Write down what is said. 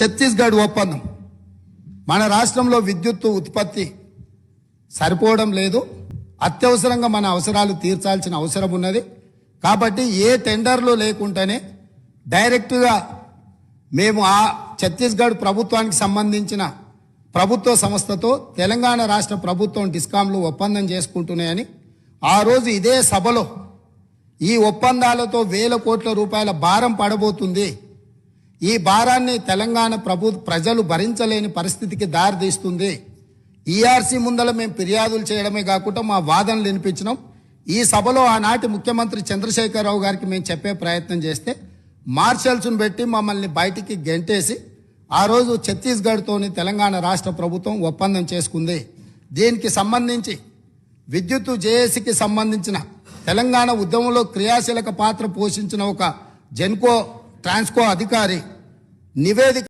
ఛత్తీస్గఢ్ ఒప్పందం. మన రాష్ట్రంలో విద్యుత్ ఉత్పత్తి సరిపోవడం లేదు. అత్యవసరంగా మన అవసరాలు తీర్చాల్సిన అవసరం ఉన్నది. కాబట్టి ఏ టెండర్లు లేకుండానే డైరెక్ట్గా మేము ఆ ఛత్తీస్గఢ్ ప్రభుత్వానికి సంబంధించిన ప్రభుత్వ సంస్థతో తెలంగాణ రాష్ట్ర ప్రభుత్వం డిస్కాంలు ఒప్పందం చేసుకుంటున్నాయని ఆ రోజు ఇదే సభలో ఈ ఒప్పందాలతో వేల కోట్ల రూపాయల భారం పడబోతుంది. ఈ భారాన్ని తెలంగాణ ప్రభు ప్రజలు భరించలేని పరిస్థితికి దారితీస్తుంది. ఈఆర్సీ ముందల మేము ఫిర్యాదులు చేయడమే కాకుండా మా వాదనలు వినిపించినాం. ఈ సభలో ఆనాటి ముఖ్యమంత్రి చంద్రశేఖరరావు గారికి మేము చెప్పే ప్రయత్నం చేస్తే మార్షల్స్ను పెట్టి మమ్మల్ని బయటికి గెంటేసి ఆ రోజు ఛత్తీస్గఢ్తోని తెలంగాణ రాష్ట్ర ప్రభుత్వం ఒప్పందం చేసుకుంది. దీనికి సంబంధించి విద్యుత్ జేఏసీకి సంబంధించిన తెలంగాణ ఉద్యమంలో క్రియాశీలక పాత్ర పోషించిన ఒక జెన్కో ట్రాన్స్కో అధికారి నివేదిక